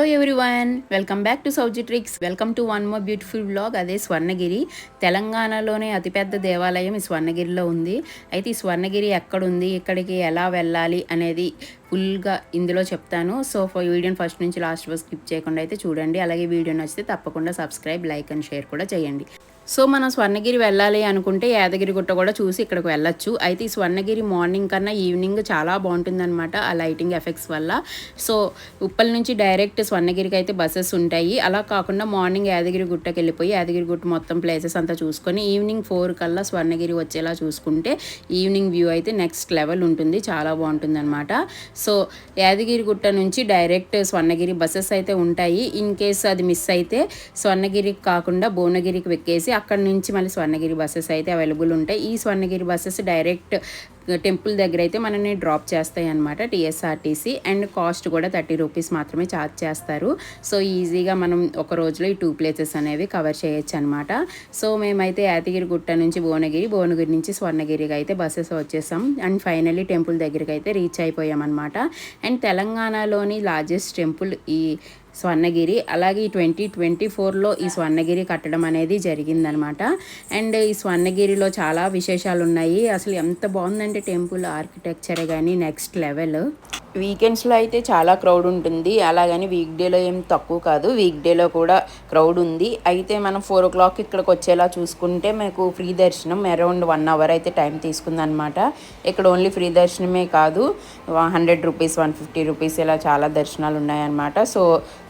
Hello everyone welcome back to Souji tricks welcome to one more beautiful vlog అదే స్వర్ణగిరి. తెలంగాణలోనే అతిపెద్ద దేవాలయం ఈ స్వర్ణగిరిలో ఉంది. అయితే ఈ స్వర్ణగిరి ఎక్కడుంది? ఇక్కడికి ఎలా వెళ్ళాలి? అనేది ఫుల్గా ఇందులో చెప్తాను. సో వీడియోని ఫస్ట్ నుంచి లాస్ట్ వరకు స్కిప్ చేయకుండా అయితే చూడండి. అలాగే వీడియో నచ్చితే తప్పకుండా సబ్స్క్రైబ్ లైక్ అండ్ షేర్ కూడా చేయండి. సో మనం స్వర్ణగిరి వెళ్ళాలి అనుకుంటే యాదగిరి గుట్ట కూడా చూసి ఇక్కడికి వెళ్ళొచ్చు. అయితే ఈ స్వర్ణగిరి మార్నింగ్ కన్నా ఈవినింగ్ చాలా బాగుంటుందన్నమాట ఆ లైటింగ్ ఎఫెక్ట్స్ వల్ల. సో ఉప్పల్ నుంచి డైరెక్ట్ స్వర్ణగిరికి అయితే బస్సెస్ ఉంటాయి. అలా కాకుండా మార్నింగ్ యాదగిరి గుట్టకి వెళ్ళిపోయి యాదగిరి గుట్ట మొత్తం ప్లేసెస్ అంతా చూసుకొని ఈవినింగ్ ఫోర్ కల్లా స్వర్ణగిరి వచ్చేలా చూసుకుంటే ఈవినింగ్ వ్యూ అయితే నెక్స్ట్ లెవెల్ ఉంటుంది. చాలా బాగుంటుంది అనమాట సో యాదగిరి గుట్ట నుంచి డైరెక్ట్ స్వర్ణగిరి బస్సెస్ అయితే ఉంటాయి. ఇన్ కేస్ అది మిస్ అయితే స్వర్ణగిరికి కాకుండా భువనగిరికి వెక్కేసి అక్కడ నుంచి మళ్ళీ స్వర్ణగిరి బస్సెస్ అయితే అవైలబుల్ ఉంటాయి. ఈ స్వర్ణగిరి బస్సెస్ డైరెక్ట్ టెంపుల్ దగ్గర అయితే మనని డ్రాప్ చేస్తాయి అనమాట టీఎస్ఆర్టీసీ అండ్ కాస్ట్ కూడా థర్టీ రూపీస్ మాత్రమే ఛార్జ్ చేస్తారు. సో ఈజీగా మనం ఒక రోజులో ఈ టూ ప్లేసెస్ అనేవి కవర్ చేయొచ్చు అనమాట సో మేమైతే యాదగిరి గుట్ట నుంచి భువనగిరి భువనగిరి నుంచి స్వర్ణగిరికి అయితే బస్సెస్ వచ్చేసాం. అండ్ ఫైనల్లీ టెంపుల్ దగ్గరికి అయితే రీచ్ అయిపోయాం అనమాట అండ్ తెలంగాణలోని లార్జెస్ట్ టెంపుల్ ఈ స్వర్ణగిరి. అలాగే ఈ ట్వంటీ ట్వంటీ ఫోర్లో ఈ స్వర్ణగిరి కట్టడం అనేది జరిగిందనమాట. అండ్ ఈ స్వర్ణగిరిలో చాలా విశేషాలు ఉన్నాయి అసలు ఎంత బాగుందంటే టెంపుల్ ఆర్కిటెక్చర్ కానీ నెక్స్ట్ లెవెల్. వీకెండ్స్లో అయితే చాలా క్రౌడ్ ఉంటుంది. అలాగని వీక్ డేలో ఏం తక్కువ కాదు. వీక్ డేలో కూడా క్రౌడ్ ఉంది. అయితే మనం ఫోర్ ఓ క్లాక్ ఇక్కడికి వచ్చేలా చూసుకుంటే మీకు ఫ్రీ దర్శనం అరౌండ్ వన్ అవర్ అయితే టైం తీసుకుందనమాట ఇక్కడ ఓన్లీ ఫ్రీ దర్శనమే కాదు. Hundred rupees one fifty rupees ఇలా చాలా దర్శనాలు ఉన్నాయన్నమాట. సో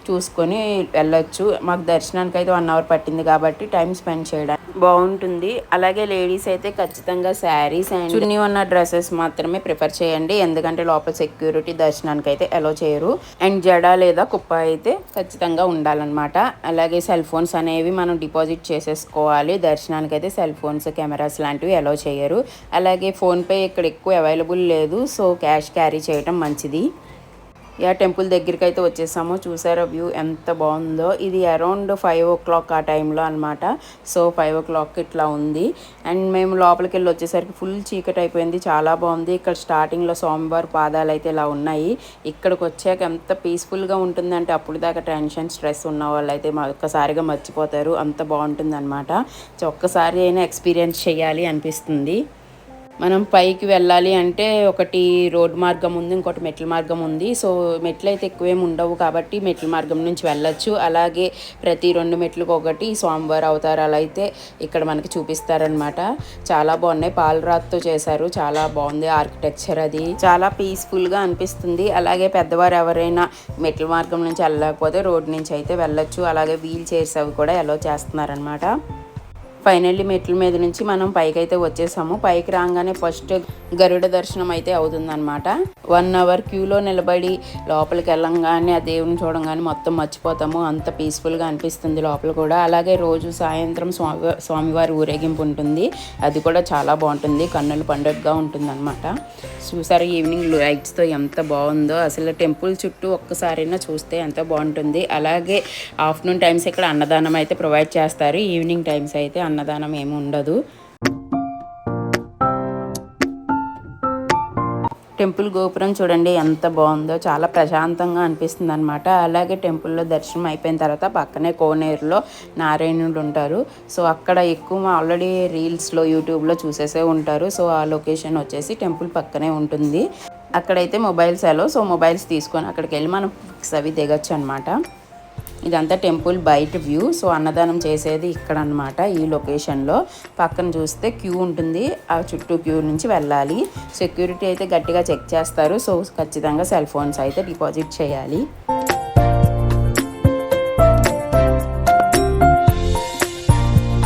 చూసుకొని వెళ్ళొచ్చు. మాకు దర్శనానికి అయితే వన్ అవర్ పట్టింది కాబట్టి టైం స్పెండ్ చేయడానికి బాగుంటుంది. అలాగే లేడీస్ అయితే ఖచ్చితంగా శారీస్ అండ్ చున్నీ ఉన్న డ్రెస్సెస్ మాత్రమే ప్రిఫర్ చేయండి. ఎందుకంటే లోపల సెక్యూరిటీ దర్శనానికి అయితే అలో చేయరు. అండ్ జడ లేదా కుప్ప అయితే ఖచ్చితంగా ఉండాలన్నమాట. అలాగే సెల్ ఫోన్స్ అనేవి మనం డిపాజిట్ చేసేసుకోవాలి. దర్శనానికి అయితే సెల్ ఫోన్స్ కెమెరాస్ లాంటివి అలో చేయరు. అలాగే ఫోన్పే ఇక్కడ ఎక్కువ అవైలబుల్ లేదు. సో క్యాష్ క్యారీ చేయడం మంచిది. యా టెంపుల్ దగ్గరికి అయితే వచ్చేసాము. చూసారా వ్యూ ఎంత బాగుందో. ఇది అరౌండ్ ఫైవ్ ఓ క్లాక్ ఆ టైంలో అనమాట సో ఫైవ్ ఓ క్లాక్ ఇట్లా ఉంది. అండ్ మేము లోపలికి వెళ్ళి వచ్చేసరికి ఫుల్ చీకటి అయిపోయింది. చాలా బాగుంది. ఇక్కడ స్టార్టింగ్లో స్వామివారి పాదాలు అయితే ఇలా ఉన్నాయి. ఇక్కడికి వచ్చాక ఎంత పీస్ఫుల్గా ఉంటుందంటే అప్పుడు దాకా టెన్షన్ స్ట్రెస్ ఉన్న వాళ్ళు అయితే ఒక్కసారిగా మర్చిపోతారు. అంత బాగుంటుంది అనమాట సో ఒక్కసారి అయినా ఎక్స్పీరియన్స్ చేయాలి అనిపిస్తుంది. మనం పైకి వెళ్ళాలి అంటే ఒకటి రోడ్ మార్గం ఉంది ఇంకోటి మెట్ల మార్గం ఉంది. సో మెట్లు అయితే ఎక్కువేమి ఉండవు కాబట్టి మెట్ల మార్గం నుంచి వెళ్ళొచ్చు. అలాగే ప్రతి రెండు మెట్లకు ఒకటి స్వామివారి అవతారాలు అయితే ఇక్కడ మనకి చూపిస్తారనమాట చాలా బాగున్నాయి. పాలరాతో చేశారు. చాలా బాగుంది ఆర్కిటెక్చర్ అది. చాలా పీస్ఫుల్గా అనిపిస్తుంది. అలాగే పెద్దవారు ఎవరైనా మెట్ల మార్గం నుంచి వెళ్ళలేకపోతే రోడ్ నుంచి అయితే వెళ్ళొచ్చు. అలాగే వీల్ చైర్స్ అవి కూడా ఎలా చేస్తున్నారనమాట ఫైనల్లీ మెట్ల మీద నుంచి మనం పైకి అయితే వచ్చేసాము. పైకి రాగానే ఫస్ట్ గరుడ దర్శనం అయితే అవుతుందన్నమాట. వన్ అవర్ క్యూలో నిలబడి లోపలికి వెళ్ళంగానే ఆ దేవుని చూడంగానే మొత్తం మర్చిపోతాము. అంత పీస్ఫుల్గా అనిపిస్తుంది లోపల కూడా. అలాగే రోజు సాయంత్రం స్వామి స్వామివారి ఊరేగింపు ఉంటుంది. అది కూడా చాలా బాగుంటుంది. కన్నుల పండుగగా ఉంటుంది అనమాట చూసారు ఈవినింగ్ లైట్స్తో ఎంత బాగుందో. అసలు టెంపుల్ చుట్టూ ఒక్కసారైనా చూస్తే ఎంత బాగుంటుంది. అలాగే ఆఫ్టర్నూన్ టైమ్స్ ఇక్కడ అన్నదానం అయితే ప్రొవైడ్ చేస్తారు. ఈవినింగ్ టైమ్స్ అయితే అన్నదానం ఏమి ఉండదు. టెంపుల్ గోపురం చూడండి ఎంత బాగుందో చాలా ప్రశాంతంగా అనిపిస్తుంది అనమాట అలాగే టెంపుల్లో దర్శనం అయిపోయిన తర్వాత పక్కనే కోనేరులో నారాయణుడు ఉంటారు. సో అక్కడ ఎక్కువ ఆల్రెడీ రీల్స్లో యూట్యూబ్లో చూసేసే ఉంటారు. సో ఆ లొకేషన్ వచ్చేసి టెంపుల్ పక్కనే ఉంటుంది. అక్కడైతే మొబైల్స్ అలో సో మొబైల్స్ తీసుకొని అక్కడికి వెళ్ళి మనం పిక్స్ అవి దిగచ్చు అనమాట ఇదంతా టెంపుల్ బయట వ్యూ. సో అన్నదానం చేసేది ఇక్కడ అనమాట ఈ లొకేషన్లో. పక్కన చూస్తే క్యూ ఉంటుంది. ఆ చుట్టూ క్యూ నుంచి వెళ్ళాలి. సెక్యూరిటీ అయితే గట్టిగా చెక్ చేస్తారు. సో ఖచ్చితంగా సెల్ ఫోన్స్ అయితే డిపాజిట్ చేయాలి.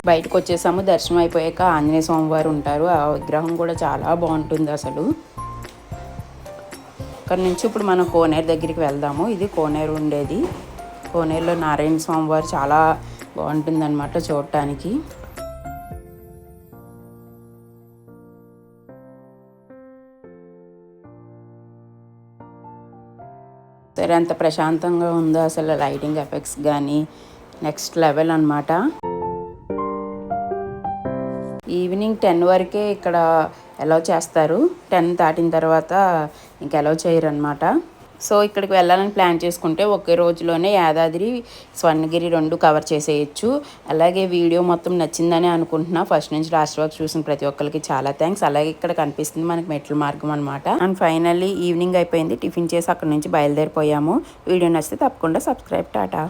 బయటకు వచ్చేసాము. దర్శనం అయిపోయాక ఆంజనేయ స్వామివారు ఉంటారు. ఆ విగ్రహం కూడా చాలా బాగుంటుంది అసలు. అక్కడ నుంచి ఇప్పుడు మనం కోనేరు దగ్గరికి వెళ్దాము. ఇది కోనేరు ఉండేది. కోనేరులో నారాయణ స్వామి వారు చాలా బాగుంటుందన్నమాట చూడటానికి. సరే అంత ప్రశాంతంగా ఉందో అసలు లైటింగ్ ఎఫెక్ట్స్ కానీ నెక్స్ట్ లెవెల్ అనమాట ఈవినింగ్ టెన్ వరకే ఇక్కడ అలౌ చేస్తారు. టెన్ దాటిన తర్వాత ఇంకా అలౌ చేయరు అనమాట సో ఇక్కడికి వెళ్ళాలని ప్లాన్ చేసుకుంటే ఒకే రోజులోనే యాదాద్రి స్వర్ణగిరి రెండు కవర్ చేసేయచ్చు. అలాగే వీడియో మొత్తం నచ్చిందని అనుకుంటున్నా. ఫస్ట్ నుంచి లాస్ట్ వరకు చూసిన ప్రతి ఒక్కరికి చాలా థ్యాంక్స్. అలాగే ఇక్కడ కనిపిస్తుంది మనకి మెట్ల మార్గం అనమాట అండ్ ఫైనల్లీ ఈవినింగ్ అయిపోయింది. టిఫిన్ చేసి అక్కడ నుంచి బయలుదేరిపోయాము. వీడియో నచ్చితే తప్పకుండా సబ్స్క్రైబ్ టాటా.